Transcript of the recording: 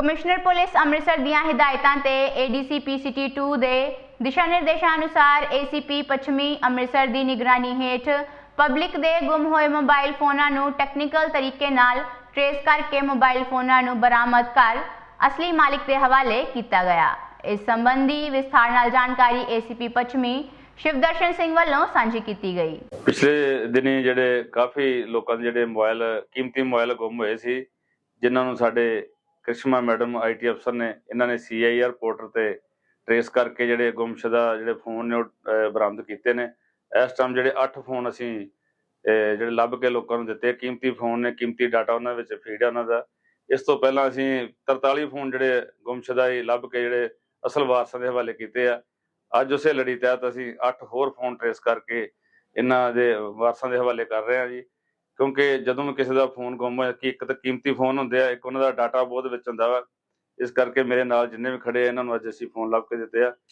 Commissioner police Amritsar ਦੀਆਂ ਹਦਾਇਤਾਂ ਤੇ ਏਡੀਸੀਪੀ ਸਿਟੀ 2 ਦੇ ਦਿਸ਼ਾ ਨਿਰਦੇਸ਼ਾਂ ਅਨੁਸਾਰ ਏਸੀਪੀ ਪੱਛਮੀ ਅੰਮ੍ਰਿਤਸਰ ਦੀ ਨਿਗਰਾਨੀ ਹੇਠ ਪਬਲਿਕ ਦੇ ਗੁੰਮ ਹੋਏ ਮੋਬਾਈਲ ਫੋਨਾਂ ਨੂੰ ਟੈਕਨੀਕਲ ਤਰੀਕੇ ਨਾਲ ਟਰੇਸ ਕਰਕੇ ਮੋਬਾਈਲ ਫੋਨਾਂ ਨੂੰ ਬਰਾਮਦ ਕਰ ਅਸਲੀ ਮਾਲਿਕ ਦੇ ਹਵਾਲੇ ਕੀਤਾ ਗਿਆ। ਇਸ ਸੰਬੰਧੀ ਵਿਸਥਾਰ ਨਾਲ ਜਾਣਕਾਰੀ ਏਸੀਪੀ ਪੱਛਮੀ ਸ਼ਿਵਦਰਸ਼ਨ ਸਿੰਘ ਵੱਲੋਂ ਸਾਂਝੀ ਕੀਤੀ ਗਈ। ਪਿਛਲੇ ਦਿਨੀ ਜਿਹੜੇ ਕਾਫੀ ਲੋਕਾਂ ਦੇ ਜਿਹੜੇ ਮੋਬਾਈਲ, ਕੀਮਤੀ ਮੋਬਾਈਲ ਗੁੰਮ ਹੋਏ ਸੀ, ਜਿਨ੍ਹਾਂ ਨੂੰ ਸਾਡੇ ਕ੍ਰਿਸ਼ਮਾ ਮੈਡਮ ਆਈਟੀ ਅਫਸਰ ਨੇ, ਇਹਨਾਂ ਨੇ ਸੀਆਈਆਰ ਪੋਰਟਲ ਤੇ ਟਰੇਸ ਕਰਕੇ ਜਿਹੜੇ ਗੁੰਮਸ਼ੁਦਾ ਜਿਹੜੇ ਫੋਨ ਨੇ ਉਹ ਬਰਾਮਦ ਕੀਤੇ ਨੇ। ਇਸ ਟਾਈਮ ਜਿਹੜੇ 8 ਫੋਨ ਅਸੀਂ ਜਿਹੜੇ ਲੱਭ ਕੇ ਲੋਕਾਂ ਨੂੰ ਦਿੱਤੇ, ਕੀਮਤੀ ਫੋਨ ਨੇ, ਕੀਮਤੀ ਡਾਟਾ ਉਹਨਾਂ ਵਿੱਚ ਫੀਡ ਹੈ ਉਹਨਾਂ ਦਾ। ਇਸ ਤੋਂ ਪਹਿਲਾਂ ਅਸੀਂ 43 ਫੋਨ ਜਿਹੜੇ ਗੁੰਮਸ਼ੁਦਾ ਹੀ ਲੱਭ ਕੇ ਜਿਹੜੇ ਅਸਲ ਵਾਰਸਾਂ ਦੇ ਹਵਾਲੇ ਕੀਤੇ ਆ। ਅੱਜ ਉਸੇ ਲੜੀ ਤਹਿਤ ਅਸੀਂ 8 ਹੋਰ ਫੋਨ ਟਰੇਸ ਕਰਕੇ ਇਹਨਾਂ ਦੇ ਵਾਰਸਾਂ ਦੇ ਹਵਾਲੇ ਕਰ ਰਹੇ ਹਾਂ ਜੀ। ਕਿਉਂਕਿ ਜਦੋਂ ਵੀ ਕਿਸੇ ਦਾ ਫੋਨ ਗੁੰਮ ਹੋਇਆ, ਕਿ ਇੱਕ ਤਾਂ ਕੀਮਤੀ ਫੋਨ ਹੁੰਦੇ ਆ, ਇੱਕ ਉਹਨਾਂ ਦਾ ਡਾਟਾ ਬਹੁਤ ਵਿੱਚ ਹੁੰਦਾ ਵਾ। ਇਸ ਕਰਕੇ ਮੇਰੇ ਨਾਲ ਜਿੰਨੇ ਵੀ ਖੜੇ ਆ, ਇਹਨਾਂ ਨੂੰ ਅੱਜ ਅਸੀਂ ਫੋਨ ਲੱਭ ਕੇ ਦਿੱਤੇ ਆ।